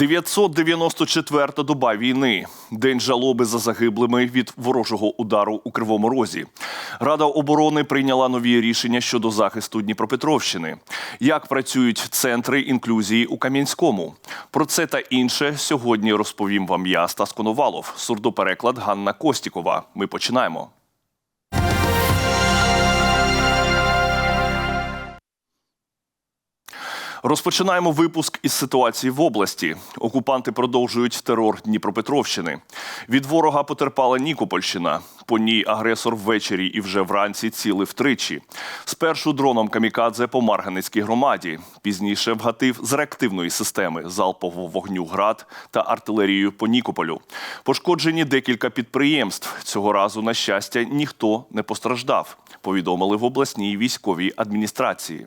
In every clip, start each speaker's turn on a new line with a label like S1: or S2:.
S1: 994-та доба війни. День жалоби за загиблими від ворожого удару у Кривому Розі. Рада оборони прийняла нові рішення щодо захисту Дніпропетровщини. Як працюють центри інклюзії у Кам'янському? Про це та інше сьогодні розповім вам я, Стас Коновалов, сурдопереклад Ганна Костікова. Ми починаємо. Розпочинаємо випуск із ситуації в області. Окупанти продовжують терор Дніпропетровщини. Від ворога потерпала Нікопольщина. По ній агресор ввечері і вже вранці цілив тричі. Спершу дроном камікадзе по Марганецькій громаді. Пізніше вгатив з реактивної системи залпового вогню град та артилерію по Нікополю. Пошкоджені декілька підприємств. Цього разу, на щастя, ніхто не постраждав. Повідомили в обласній військовій адміністрації.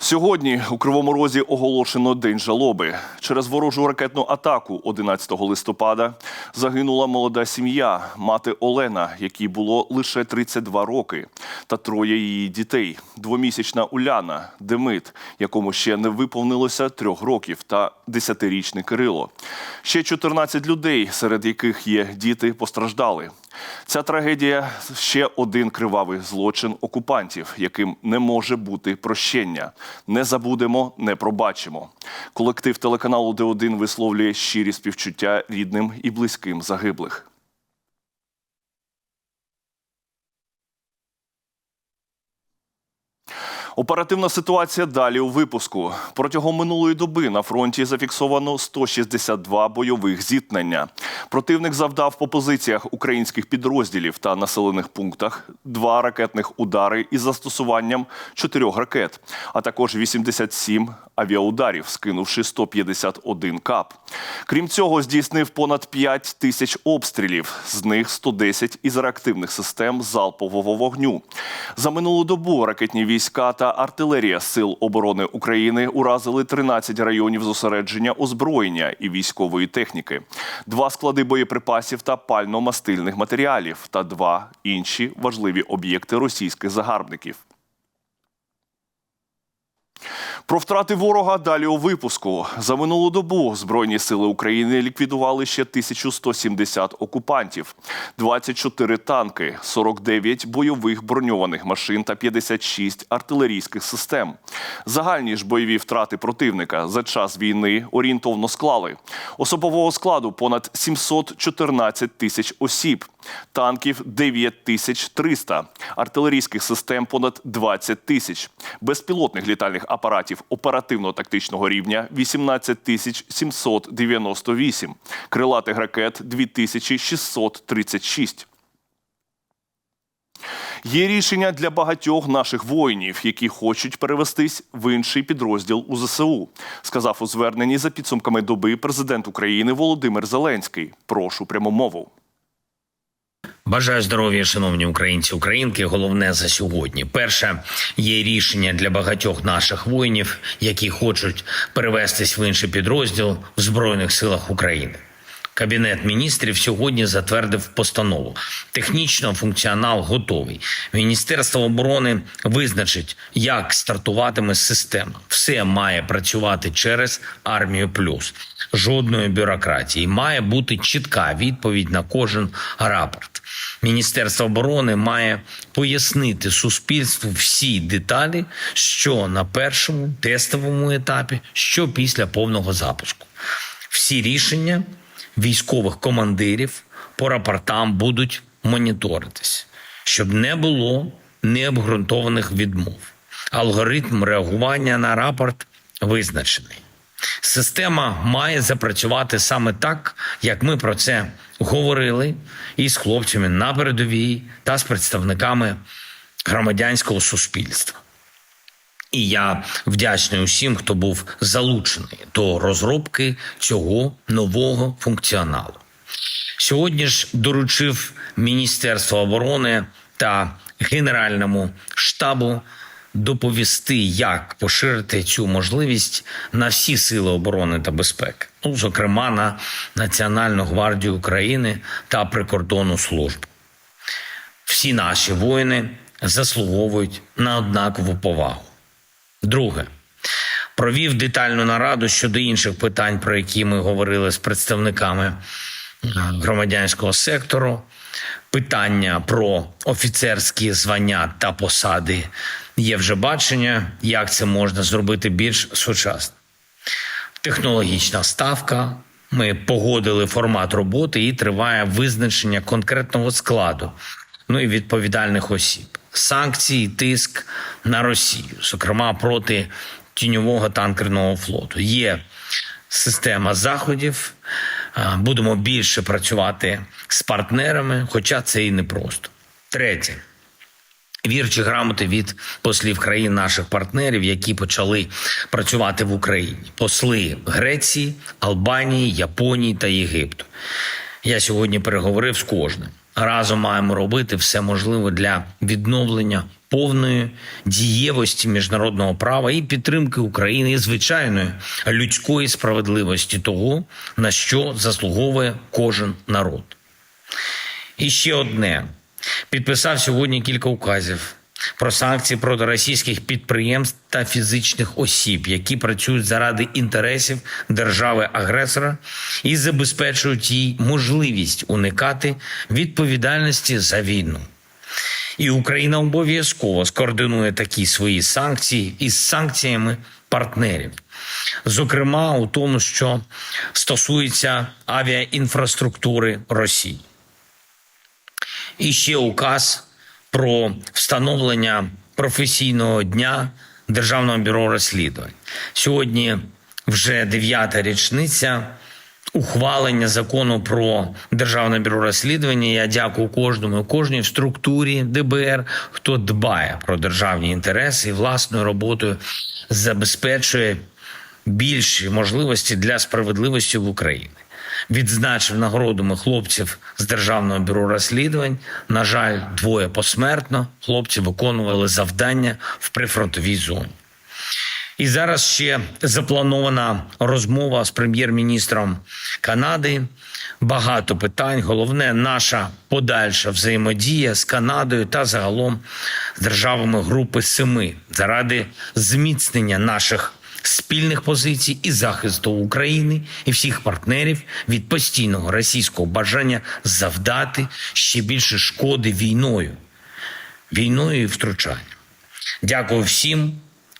S1: Сьогодні у Кривому Розі оголошено День жалоби. Через ворожу ракетну атаку 11 листопада загинула молода сім'я, мати Олена, якій було лише 32 роки, та троє її дітей: двомісячна Уляна, Демит, якому ще не виповнилося трьох років, та десятирічний Кирило. Ще 14 людей, серед яких є діти, постраждали. Ця трагедія ще один кривавий злочин окупантів, яким не може бути прощення. Не забудемо, не пробачимо. Колектив телеканалу Д1 висловлює щирі співчуття рідним і близьким загиблих. Оперативна ситуація далі у випуску. Протягом минулої доби на фронті зафіксовано 162 бойових зіткнення. Противник завдав по позиціях українських підрозділів та населених пунктах два ракетних удари із застосуванням чотирьох ракет, а також 87 авіаударів, скинувши 151 кап. Крім цього, здійснив понад 5 тисяч обстрілів, з них 110 із реактивних систем залпового вогню. За минулу добу ракетні війська та артилерія Сил оборони України уразили 13 районів зосередження озброєння і військової техніки, два склади боєприпасів та пально-мастильних матеріалів та два інші важливі об'єкти російських загарбників. Про втрати ворога далі у випуску. За минулу добу Збройні сили України ліквідували ще 1170 окупантів, 24 танки, 49 бойових броньованих машин та 56 артилерійських систем. Загальні ж бойові втрати противника за час війни орієнтовно склали. Особового складу понад 714 тисяч осіб, танків 9300, артилерійських систем понад 20 тисяч, безпілотних літальних апаратів оперативно-тактичного рівня 18 тисяч 798, крилатих ракет 2636. Є рішення для багатьох наших воїнів, які хочуть перевестись в інший підрозділ у ЗСУ, сказав у зверненні за підсумками доби президент України Володимир Зеленський. Прошу пряму мову.
S2: Бажаю здоров'я, шановні українці, українки. Головне за сьогодні. Перше є рішення для багатьох наших воїнів, які хочуть перевестись в інший підрозділ в збройних силах України. Кабінет міністрів сьогодні затвердив постанову. Технічно функціонал готовий. Міністерство оборони визначить, як стартуватиме система. Все має працювати через армію плюс. Жодної бюрократії має бути чітка відповідь на кожен рапорт. Міністерство оборони має пояснити суспільству всі деталі, що на першому тестовому етапі, що після повного запуску. Всі рішення військових командирів по рапортам будуть моніторитись, щоб не було необґрунтованих відмов. Алгоритм реагування на рапорт визначений. Система має запрацювати саме так, як ми про це говорили із хлопцями на передовій та з представниками громадянського суспільства. І я вдячний усім, хто був залучений до розробки цього нового функціоналу. Сьогодні ж доручив Міністерство оборони та Генеральному штабу доповісти, як поширити цю можливість на всі сили оборони та безпеки, ну зокрема на Національну гвардію України та прикордонну службу. Всі наші воїни заслуговують на однакову повагу. Друге, провів детальну нараду щодо інших питань, про які ми говорили з представниками е, громадянського сектору. Питання про офіцерські звання та посади є вже бачення, як це можна зробити більш сучасно технологічна ставка. Ми погодили формат роботи і триває визначення конкретного складу, ну і відповідальних осіб. Санкції, тиск на Росію, зокрема проти тіньового танкерного флоту. Є система заходів. Будемо більше працювати з партнерами, хоча це і непросто. Третє. Вірчі грамоти від послів країн наших партнерів, які почали працювати в Україні. Посли Греції, Албанії, Японії та Єгипту. Я сьогодні переговорив з кожним. Разом маємо робити все можливе для відновлення повної дієвості міжнародного права і підтримки України і звичайної людської справедливості того, на що заслуговує кожен народ. І ще одне. Підписав сьогодні кілька указів про санкції проти російських підприємств та фізичних осіб, які працюють заради інтересів держави-агресора і забезпечують їй можливість уникати відповідальності за війну. І Україна обов'язково скоординує такі свої санкції із санкціями партнерів, зокрема у тому, що стосується авіаінфраструктури Росії. І ще указ про встановлення професійного дня Державного бюро розслідувань. Сьогодні вже дев'ята річниця ухвалення закону про Державне бюро розслідування. Я дякую кожному, кожній в структурі ДБР, хто дбає про державні інтереси і власною роботою забезпечує більші можливості для справедливості в Україні відзначив нагородами хлопців з Державного бюро розслідувань. На жаль, двоє посмертно. Хлопці виконували завдання в прифронтовій зоні. І зараз ще запланована розмова з прем'єр-міністром Канади. Багато питань. Головне, наша подальша взаємодія з Канадою та загалом з державами Групи Семи заради зміцнення наших спільних позицій і захисту України і всіх партнерів від постійного російського бажання завдати ще більше шкоди війною, війною і втручанням. Дякую всім,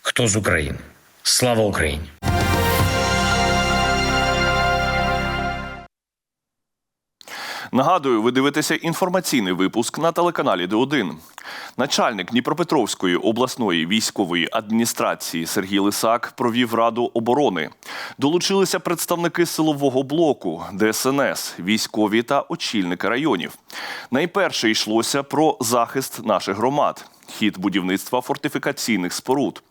S2: хто з України. Слава Україні!
S1: Нагадую, ви дивитеся інформаційний випуск на телеканалі Д1. Начальник Дніпропетровської обласної військової адміністрації Сергій Лисак провів раду оборони. Долучилися представники силового блоку, ДСНС, військові та очільники районів. Найперше йшлося про захист наших громад. Хід будівництва фортифікаційних споруд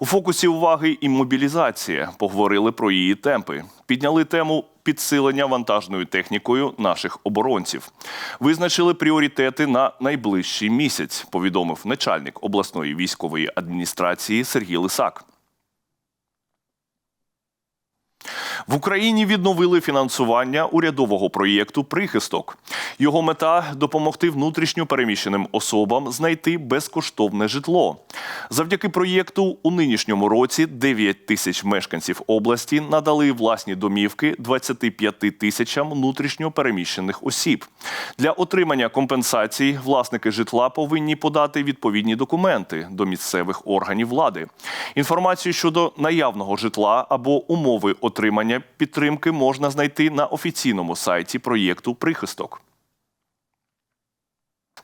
S1: у фокусі уваги і мобілізація. Поговорили про її темпи. Підняли тему підсилення вантажною технікою наших оборонців. Визначили пріоритети на найближчий місяць. Повідомив начальник обласної військової адміністрації Сергій Лисак. В Україні відновили фінансування урядового проєкту Прихисток. Його мета допомогти внутрішньо переміщеним особам знайти безкоштовне житло. Завдяки проєкту у нинішньому році 9 тисяч мешканців області надали власні домівки 25 тисячам внутрішньо переміщених осіб. Для отримання компенсацій власники житла повинні подати відповідні документи до місцевих органів влади. Інформацію щодо наявного житла або умови отримання підтримки можна знайти на офіційному сайті проєкту Прихисток.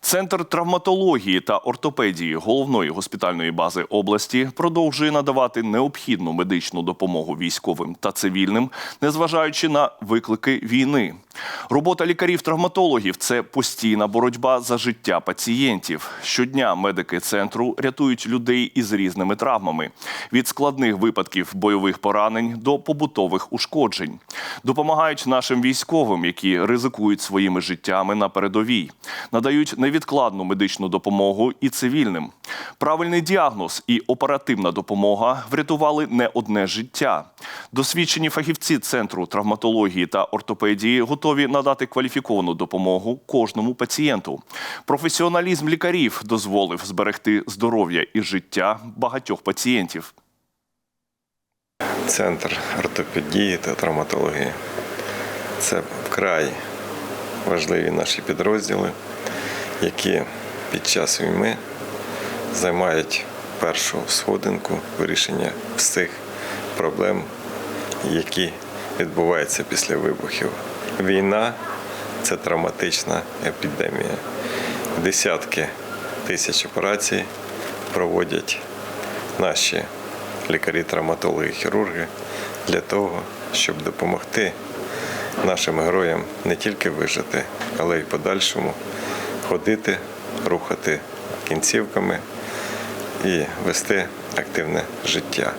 S1: Центр травматології та ортопедії головної госпітальної бази області продовжує надавати необхідну медичну допомогу військовим та цивільним, незважаючи на виклики війни. Робота лікарів-травматологів це постійна боротьба за життя пацієнтів. Щодня медики центру рятують людей із різними травмами від складних випадків бойових поранень до побутових ушкоджень. Допомагають нашим військовим, які ризикують своїми життями на передовій, надають невідкладну медичну допомогу і цивільним. Правильний діагноз і оперативна допомога врятували не одне життя. Досвідчені фахівці центру травматології та ортопедії готові надати кваліфіковану допомогу кожному пацієнту. Професіоналізм лікарів дозволив зберегти здоров'я і життя багатьох пацієнтів.
S3: Центр ортопедії та травматології. Це вкрай важливі наші підрозділи, які під час війни займають першу сходинку вирішення всіх проблем, які відбуваються після вибухів. Війна це травматична епідемія. Десятки тисяч операцій проводять наші лікарі, травматологи, хірурги для того, щоб допомогти нашим героям не тільки вижити, але й подальшому ходити, рухати кінцівками і вести активне життя.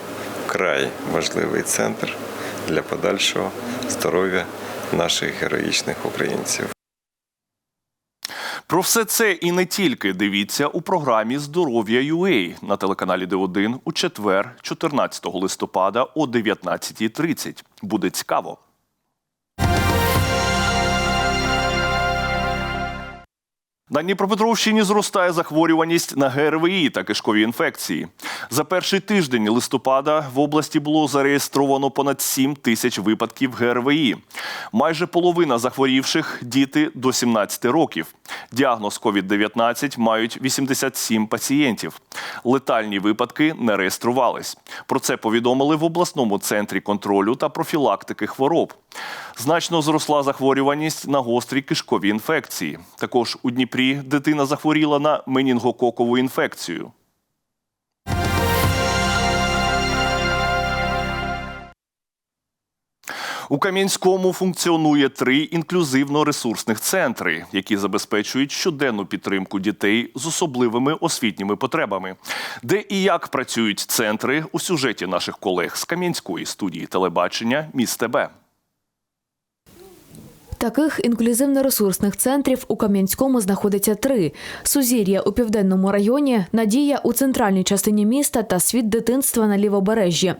S3: Вкрай важливий центр для подальшого здоров'я наших героїчних українців.
S1: Про все це і не тільки дивіться у програмі Здоров'я UA на телеканалі Д1 у четвер, 14 листопада о 19.30. Буде цікаво. На Дніпропетровщині зростає захворюваність на ГРВІ та кишкові інфекції. За перший тиждень листопада в області було зареєстровано понад 7 тисяч випадків ГРВІ. Майже половина захворівших діти до 17 років. Діагноз COVID-19 мають 87 пацієнтів. Летальні випадки не реєструвались. Про це повідомили в обласному центрі контролю та профілактики хвороб. Значно зросла захворюваність на гострі кишкові інфекції. Також у Дніпрі дитина захворіла на менінгококову інфекцію. У Кам'янському функціонує три інклюзивно-ресурсних центри, які забезпечують щоденну підтримку дітей з особливими освітніми потребами. Де і як працюють центри у сюжеті наших колег з Кам'янської студії телебачення Міст ТБ.
S4: Таких інклюзивно-ресурсних центрів у Кам'янському знаходиться три: Сузір'я у південному районі, Надія у центральній частині міста та світ дитинства на лівобережжі.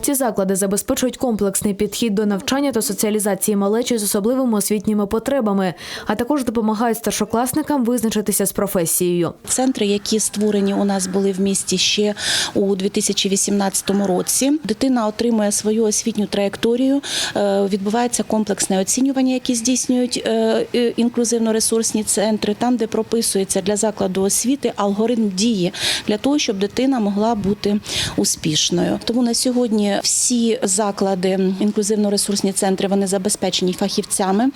S4: Ці заклади забезпечують комплексний підхід до навчання та соціалізації малечі з особливими освітніми потребами, а також допомагають старшокласникам визначитися з професією.
S5: Центри, які створені у нас були в місті ще у 2018 році. Дитина отримує свою освітню траєкторію. е, Відбувається комплексне оцінювання, які здійснюють е, інклюзивно-ресурсні центри, там, де прописується для закладу освіти алгоритм дії для того, щоб дитина могла бути успішною. Тому на сьогодні всі заклади інклюзивно-ресурсні центри вони забезпечені фахівцями.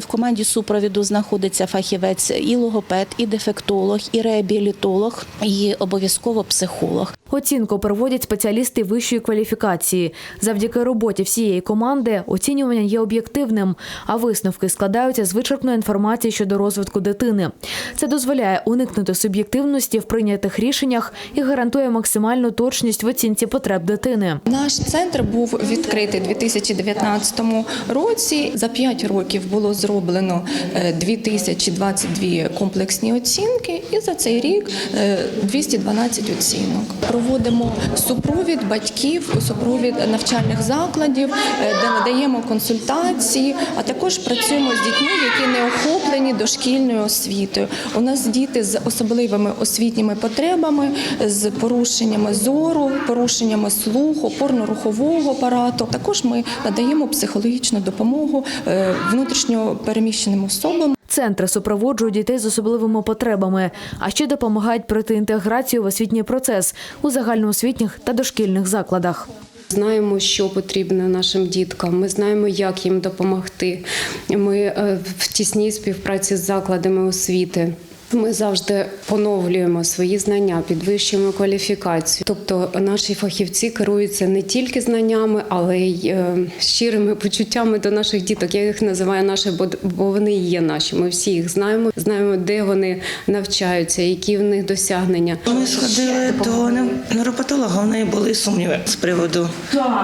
S5: В команді супровіду знаходиться фахівець і логопед, і дефектолог, і реабілітолог, і обов'язково психолог.
S4: Оцінку проводять спеціалісти вищої кваліфікації. Завдяки роботі всієї команди оцінювання є об'єктивним, а висновки складаються з вичерпної інформації щодо розвитку дитини. Це дозволяє уникнути суб'єктивності в прийнятих рішеннях і гарантує максимальну точність в оцінці потреб дитини.
S6: Наш центр був відкритий у 2019 році. За 5 років було зроблено е, 2022 комплексні оцінки, і за цей рік е, 212 оцінок. Проводимо супровід батьків, супровід навчальних закладів, е, де надаємо консультації, а також працюємо з дітьми, які не охоплені дошкільною освітою. У нас діти з особливими освітніми потребами, з порушеннями зору, порушеннями слуху, опорно-рухового апарату. Також ми надаємо психологічну допомогу е, внутрішньо переміщеним особам.
S4: Центри супроводжують дітей з особливими потребами, а ще допомагають пройти інтеграцію в освітній процес у загальноосвітніх та дошкільних закладах.
S7: Знаємо, що потрібно нашим діткам. Ми знаємо, як їм допомогти. Ми е, в тісній співпраці з закладами освіти. Ми завжди поновлюємо свої знання, підвищуємо кваліфікацію. Тобто наші фахівці керуються не тільки знаннями, але й е, щирими почуттями до наших діток. Я їх називаю наші, бо- вони є наші. Ми всі їх знаємо, знаємо, де вони навчаються, які в них досягнення.
S8: Ми сходили до нейропатолога, у неї були сумніви з приводу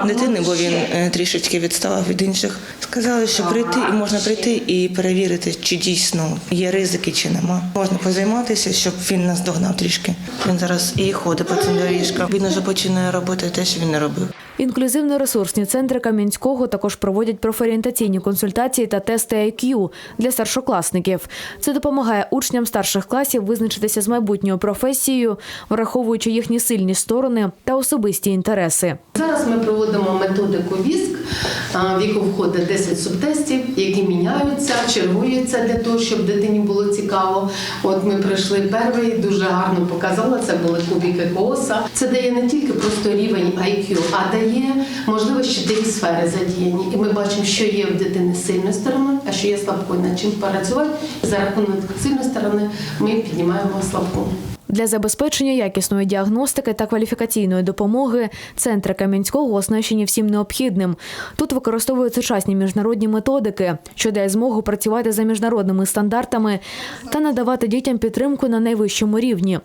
S8: дитини, бо він е, трішечки відставав від інших. Сказали, що прийти і можна прийти і перевірити, чи дійсно є ризики, чи нема. Можна позайматися, щоб він нас догнав трішки. Він зараз і ходить по цим доріжкам. Він вже починає робити те, що він не робив.
S4: Інклюзивно-ресурсні центри Кам'янського також проводять профорієнтаційні консультації та тести IQ для старшокласників. Це допомагає учням старших класів визначитися з майбутньою професією, враховуючи їхні сильні сторони та особисті інтереси.
S9: Зараз ми проводимо методику ВІСК, в яку входить 10 субтестів, які міняються, чергуються для того, щоб дитині було цікаво. От ми пройшли перший, дуже гарно показала. Це були кубики кооса. Це дає не тільки просто рівень IQ, а дає можливість чотири сфери задіяні. І ми бачимо, що є в дитини сильною стороною, а що є слабкою, над чим працювати. За рахунок сильної сторони ми піднімаємо слабку.
S4: Для забезпечення якісної діагностики та кваліфікаційної допомоги центри Кам'янського оснащені всім необхідним. Тут використовують сучасні міжнародні методики, що дає змогу працювати за міжнародними стандартами та надавати дітям підтримку на найвищому рівні.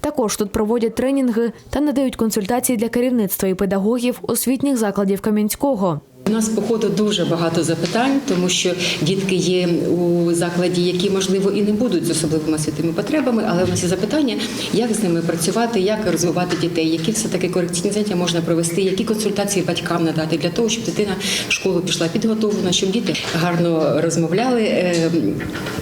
S4: Також тут проводять тренінги та надають консультації для керівництва і педагогів освітніх закладів Кам'янського.
S10: У нас по ходу дуже багато запитань, тому що дітки є у закладі, які можливо і не будуть з особливими освітніми потребами, але у нас є запитання, як з ними працювати, як розвивати дітей, які все таки корекційні заняття можна провести, які консультації батькам надати для того, щоб дитина в школу пішла підготовлена, щоб діти гарно розмовляли, е,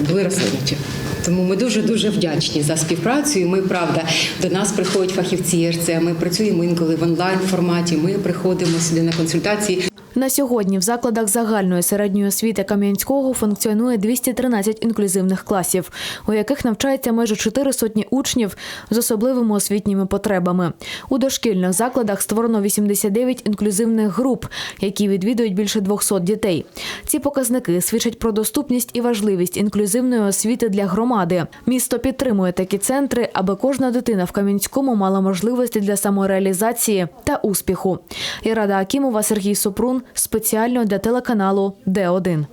S10: були розсунуті. Тому ми дуже дуже вдячні за співпрацю. Ми правда до нас приходять фахівці РЦ. Ми працюємо інколи в онлайн форматі. Ми приходимо сюди на консультації.
S4: На сьогодні в закладах загальної середньої освіти Кам'янського функціонує 213 інклюзивних класів, у яких навчається майже чотири сотні учнів з особливими освітніми потребами. У дошкільних закладах створено 89 інклюзивних груп, які відвідують більше 200 дітей. Ці показники свідчать про доступність і важливість інклюзивної освіти для громади. Місто підтримує такі центри, аби кожна дитина в Кам'янському мала можливості для самореалізації та успіху. Ірада Акімова, Сергій Супрун спеціально для телеканалу Д1.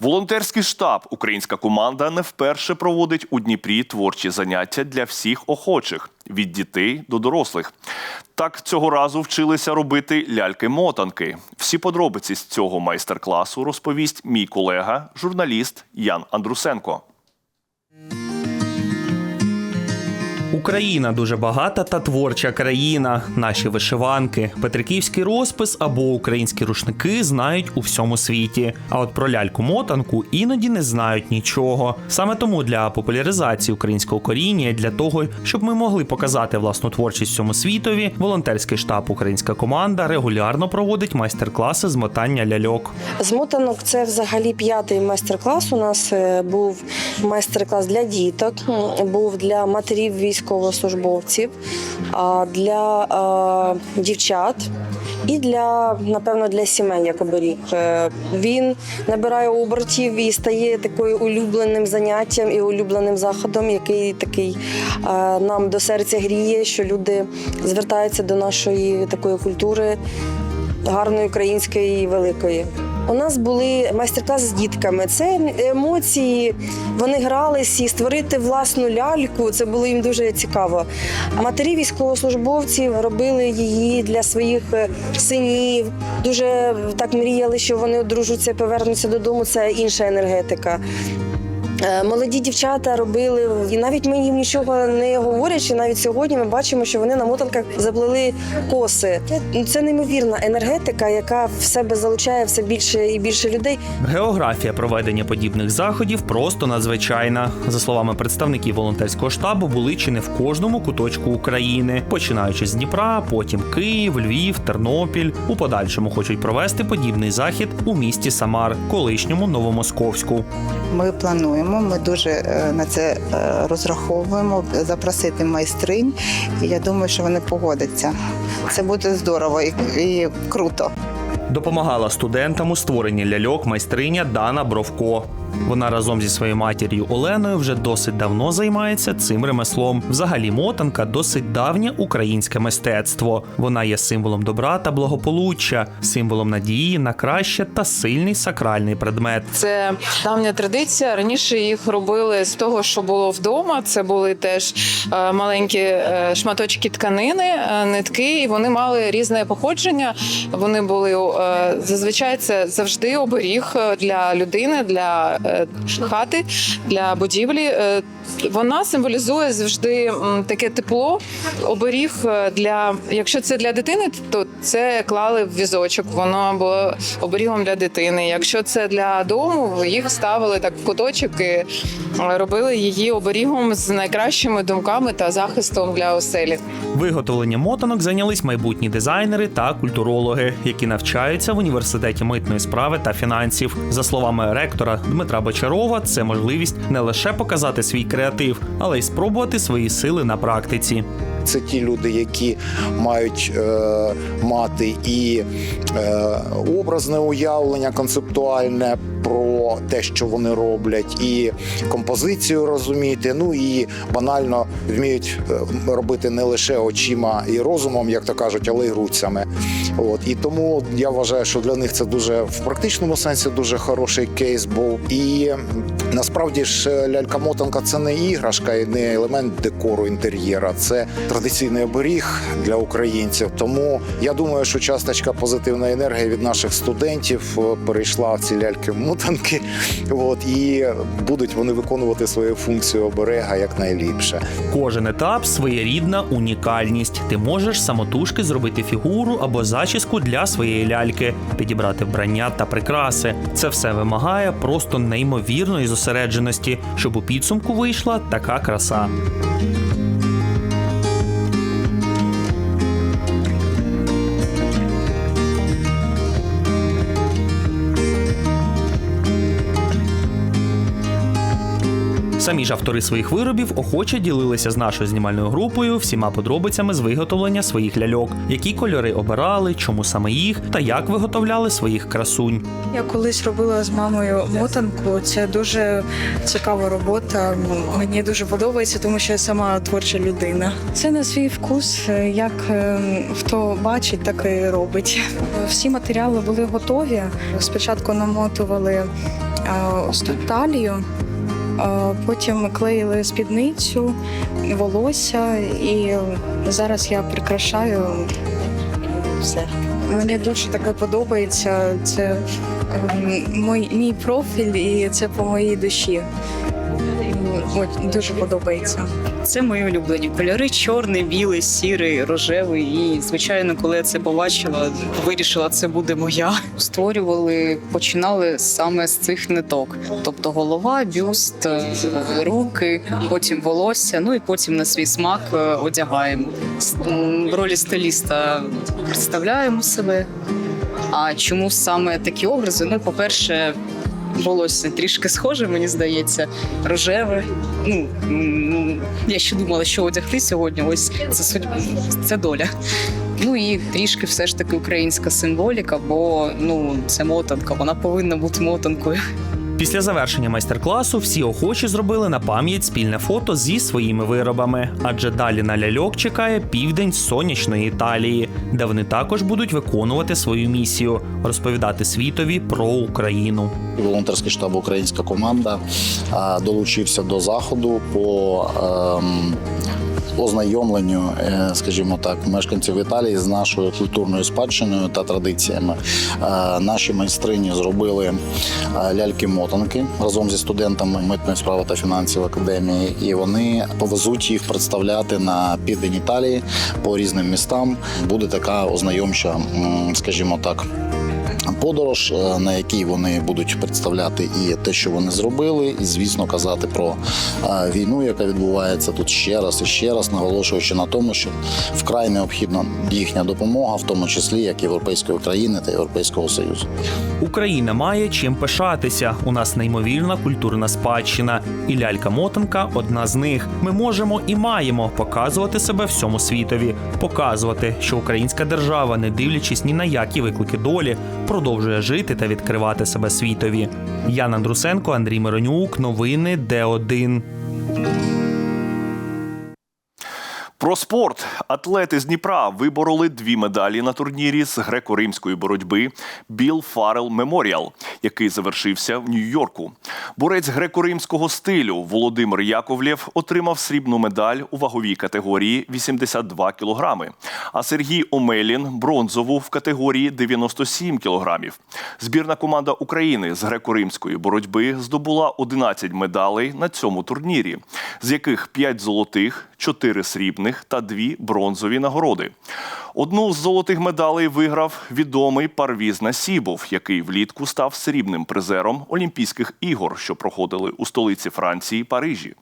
S1: Волонтерський штаб Українська команда не вперше проводить у Дніпрі творчі заняття для всіх охочих від дітей до дорослих. Так цього разу вчилися робити ляльки-мотанки. Всі подробиці з цього майстер-класу розповість мій колега, журналіст Ян Андрусенко.
S11: Україна дуже багата та творча країна. Наші вишиванки, петриківський розпис або українські рушники знають у всьому світі. А от про ляльку-мотанку іноді не знають нічого. Саме тому для популяризації українського коріння, для того, щоб ми могли показати власну творчість всьому світові, волонтерський штаб Українська команда регулярно проводить майстер-класи з мотання ляльок.
S12: Змотанок це взагалі п'ятий майстер-клас. У нас е, був майстер-клас для діток, був для матерів військовослужбовців, для дівчат. І для напевно для сімей як оберіг. Е, Він набирає обертів і стає такою улюбленим заняттям і улюбленим заходом, який такий нам до серця гріє, що люди звертаються до нашої такої культури гарної української і великої. У нас були майстер-класи з дітками. Це емоції. Вони гралися і створити власну ляльку. Це було їм дуже цікаво. Матері військовослужбовців робили її для своїх е, синів. Дуже так мріяли, що вони одружаться повернуться додому. Це інша енергетика. Е, Молоді дівчата робили, і навіть ми їм нічого не говорячи, навіть сьогодні ми бачимо, що вони на мотанках заплели коси. Це- Це неймовірна енергетика, яка в себе залучає все більше і більше людей.
S11: Географія проведення подібних заходів просто надзвичайна. За словами представників волонтерського штабу, були чи не в кожному куточку України, починаючи з Дніпра, потім Київ, Львів, Тернопіль. У подальшому хочуть провести подібний захід у місті Самар, колишньому Новомосковську.
S13: Ми плануємо, ми дуже е, на це е, розраховуємо, запросити майстринь. І я думаю, що вони погодяться. Це буде здорово і, і круто.
S11: Допомагала студентам у створенні ляльок майстриня Дана Бровко. Вона разом зі своєю матір'ю Оленою вже досить давно займається цим ремеслом. Взагалі, мотанка досить давнє українське мистецтво. Вона є символом добра та благополуччя, символом надії на краще та сильний сакральний предмет.
S14: Це давня традиція. Раніше їх робили з того, що було вдома. Це були теж е, маленькі е, шматочки тканини, е, нитки, і вони мали різне походження. Вони були зазвичай це завжди оберіг для людини, для хати, для будівлі. Е, Вона символізує завжди таке тепло, оберіг е, для якщо це для дитини, то це клали в візочок. Воно було оберігом для дитини. Якщо це для дому, їх ставили так в куточок і е, робили її оберігом з найкращими думками та захистом для оселі.
S11: Виготовленням мотанок зайнялись майбутні дизайнери та культурологи, які навчаються в університеті митної справи та фінансів. За словами ректора Дмитра Бочарова, це можливість не лише показати свій креатив, але й спробувати свої сили на практиці.
S15: Це ті люди, які мають е, мати і е, образне уявлення концептуальне про те, що вони роблять, і композицію розуміти. Ну і банально вміють е, робити не лише очима і розумом, як то кажуть, але й руцями. От і тому я вважаю, що для них це дуже в практичному сенсі дуже хороший кейс був. І e насправді ж лялька-мотанка це не іграшка і не елемент декору інтер'єра. Це традиційний оберіг для українців. Тому я думаю, що часточка позитивної енергії від наших студентів е, перейшла в ці ляльки-мотанки. От і будуть вони виконувати свою функцію оберега якнайліпше.
S11: Кожен етап своєрідна унікальність. Ти можеш самотужки зробити фігуру або зачіску для своєї ляльки, підібрати вбрання та прикраси. Це все вимагає просто неймовірної зосередженості, щоб у підсумку вийшла така краса. Самі ж автори своїх виробів охоче ділилися з нашою знімальною групою всіма подробицями з виготовлення своїх ляльок, які кольори обирали, чому саме їх та як виготовляли своїх красунь.
S16: Я колись робила з мамою мотанку. Це дуже цікава робота. Мені дуже подобається, тому що я сама творча людина. Це на свій вкус, як е, хто бачить, так і робить. Всі матеріали були готові. Спочатку намотували е, ось талію. Потім клеїли спідницю, волосся, і зараз я прикрашаю все. Мені дуже таке подобається. Це ем, мій профіль, і це по моїй душі. Дуже подобається.
S17: Це мої улюблені кольори: чорний, білий, сірий, рожевий. І звичайно, коли я це побачила, вирішила, це буде моя. Створювали, починали саме з цих ниток, тобто голова, бюст, е, руки, потім волосся. Ну і потім на свій смак е, одягаємо. В ролі стиліста представляємо себе. А чому саме такі образи? Ну, по-перше, волосся трішки схоже, мені здається, рожеве. Ну я ще думала, що одягти сьогодні. Ось це судьба, це доля. Ну і трішки все ж таки українська символіка, бо ну це мотанка, вона повинна бути мотанкою.
S11: Після завершення майстер-класу всі охочі зробили на пам'ять спільне фото зі своїми виробами, адже далі на ляльок чекає південь сонячної Італії, де вони також будуть виконувати свою місію розповідати світові про Україну.
S18: волонтерський штаб Українська команда долучився до заходу по ем, ознайомленню, е, скажімо так, мешканців Італії з нашою культурною спадщиною та традиціями. Е, Наші майстрині зробили е, ляльки-мотанки разом зі студентами митної справи та фінансів академії, і вони повезуть їх представляти на південь Італії по різним містам. Буде така ознайомча, скажімо так подорож, е, на якій вони будуть представляти і те, що вони зробили, і звісно казати про е, війну, яка відбувається тут ще раз і ще раз, наголошуючи на тому, що вкрай необхідна їхня допомога, в тому числі як Європейської країни та Європейського союзу.
S11: Україна має чим пишатися. У нас неймовірна культурна спадщина, і лялька-мотанка одна з них. Ми можемо і маємо показувати себе всьому світові, показувати, що українська держава, не дивлячись ні на які виклики долі, продовжує жити та відкривати себе світові. Яна Андрусенко, Андрій Миронюк, новини Д1.
S1: Про спорт атлети з Дніпра вибороли дві медалі на турнірі з греко-римської боротьби Біл Фарел Меморіал, який завершився в Нью-Йорку. Борець греко-римського стилю Володимир Яковлєв отримав срібну медаль у ваговій категорії 82 кілограми, а Сергій Омелін бронзову в категорії 97 кілограмів. Збірна команда України з греко-римської боротьби здобула 11 медалей на цьому турнірі, з яких 5 золотих, 4 срібних та 2 бронзові нагороди. Одну з золотих медалей виграв відомий Парвіз Насібов, який влітку став срібним призером Олімпійських ігор, що проходили у столиці Франції Парижі.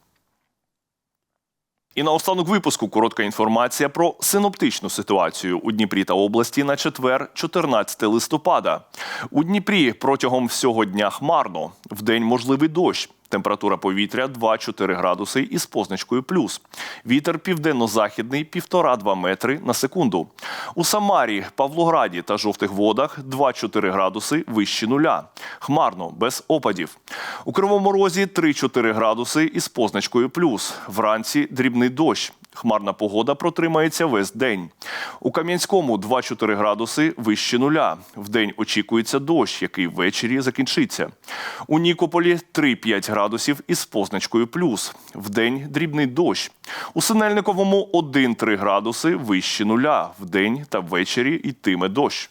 S1: І наостанок випуску коротка інформація про синоптичну ситуацію у Дніпрі та області на четвер, 14 листопада. У Дніпрі протягом всього дня хмарно. Вдень можливий дощ. Температура повітря 2-4 градуси із позначкою плюс. Вітер південно-західний 1,5-2 метри на секунду. У Самарі, Павлограді та жовтих водах 2-4 градуси вище нуля. Хмарно, без опадів. У Кривому Розі 3-4 градуси із позначкою плюс. Вранці дрібний дощ. Хмарна погода протримається весь день. У Кам'янському 2-4 градуси вище нуля. Вдень очікується дощ, який ввечері закінчиться. У Нікополі 3-5 градусів із позначкою плюс. Вдень дрібний дощ. У Синельниковому 1-3 градуси вище нуля. Вдень та ввечері йтиме дощ.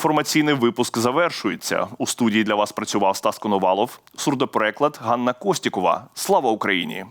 S1: інформаційний випуск завершується. У студії для вас працював Стас Коновалов, сурдопереклад Ганна Костікова. Слава Україні!